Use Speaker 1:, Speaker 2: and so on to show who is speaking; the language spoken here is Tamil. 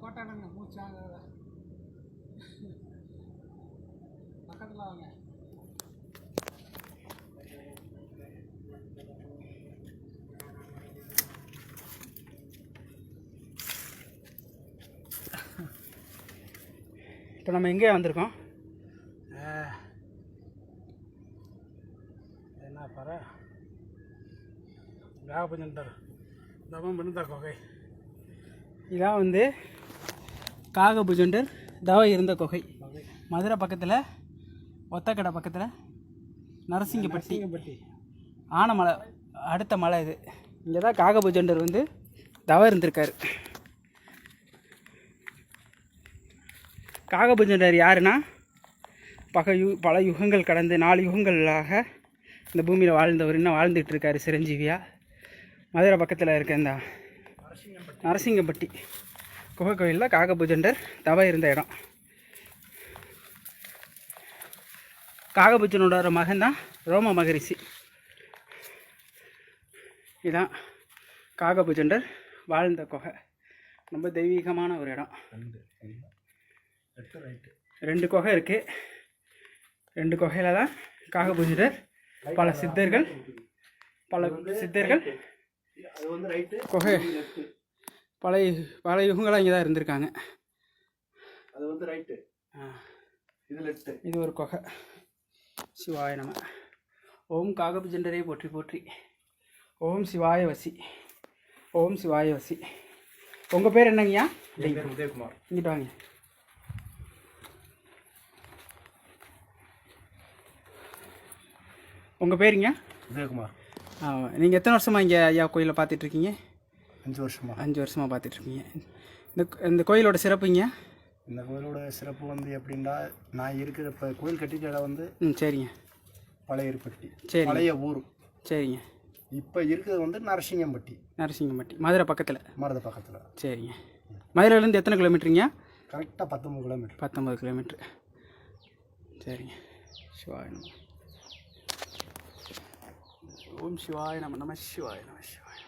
Speaker 1: கோட்டாடுங்க மூச்சாங்க பக்கத்தில் வாங்க.
Speaker 2: இப்போ நம்ம எங்கே வந்திருக்கோம்?
Speaker 1: என்ன பாரு நாகப்பஞ்சன்டர் தவம் பண்ணுதா கொகை.
Speaker 2: இதான் வந்து காகபுஜண்டர் தவ இருந்த குகை. மதுரை பக்கத்தில் ஒத்தக்கடை பக்கத்தில் நரசிங்கப்பட்டி
Speaker 1: பட்டி
Speaker 2: ஆனமலை அடுத்த மலை இது. இங்கே தான் காகபுஜண்டர் வந்து தவ இருந்திருக்காரு. காகபுஜண்டர் யாருன்னா பக யு பல யுகங்கள் கடந்து நாலு யுகங்களாக இந்த பூமியில் வாழ்ந்தவர் இன்னும் வாழ்ந்துட்டு இருக்காரு சிரஞ்சீவியா. மதுரை பக்கத்தில் இருக்க இந்த நரசிங்கப்பட்டி. குகை கோயிலில் காகபுஜண்டர் தவ இருந்த இடம். காகபுஜனோட மகன் தான் ரோம மகரிஷி. இதான் காகபுஜண்டர் வாழ்ந்த குகை. ரொம்ப தெய்வீகமான ஒரு இடம். ரெண்டு குகை இருக்குது ரெண்டு குகையில் தான் காகபுஜண்டர் பல சித்தர்கள் பல சித்தர்கள் குகை. பல பல யுகங்களாக இங்கே தான் இருந்திருக்காங்க.
Speaker 1: அது வந்து ரைட்டு. இது லெஃப்ட்டு
Speaker 2: இது ஒரு குகை. சிவாய நம. ஓம் காகபுஜண்டரே போற்றி போற்றி. ஓம் சிவாய வசி. ஓம் சிவாய வசி. உங்கள் பேர் என்னங்கய்யா?
Speaker 1: என் பேர் உதயகுமார்.
Speaker 2: இங்கிட்டு வாங்க. உங்கள் பேருங்க
Speaker 1: உதயகுமார்.
Speaker 2: நீங்கள் எத்தனை வருஷமாக இங்கே ஐயா கோயிலை பார்த்துட்ருக்கீங்க
Speaker 1: அஞ்சு வருஷமா?
Speaker 2: அஞ்சு வருஷமாக பார்த்துட்ருக்கீங்க இந்த இந்த கோயிலோட சிறப்புங்க
Speaker 1: இந்த கோயிலோட சிறப்பு வந்து எப்படின்னா நான் இருக்கிற இப்போ கோயில் கட்டிட்ட இடம் வந்து
Speaker 2: ம் சரிங்க.
Speaker 1: பழைய இருப்பட்டி
Speaker 2: சரி.
Speaker 1: பழைய ஊர்.
Speaker 2: சரிங்க.
Speaker 1: இப்போ இருக்கிறது வந்து நரசிங்கம்பட்டி.
Speaker 2: நரசிங்கம்பட்டி. மதுரை பக்கத்தில்?
Speaker 1: மருத பக்கத்தில்.
Speaker 2: சரிங்க. மதுரையிலேருந்து எத்தனை கிலோமீட்டருங்க?
Speaker 1: கரெக்டாக பத்தொம்பது கிலோமீட்டர்.
Speaker 2: பத்தொம்பது கிலோமீட்ரு சரிங்க. சிவாய நம. ஓம் சிவாய நம நம சிவாய நம சிவாய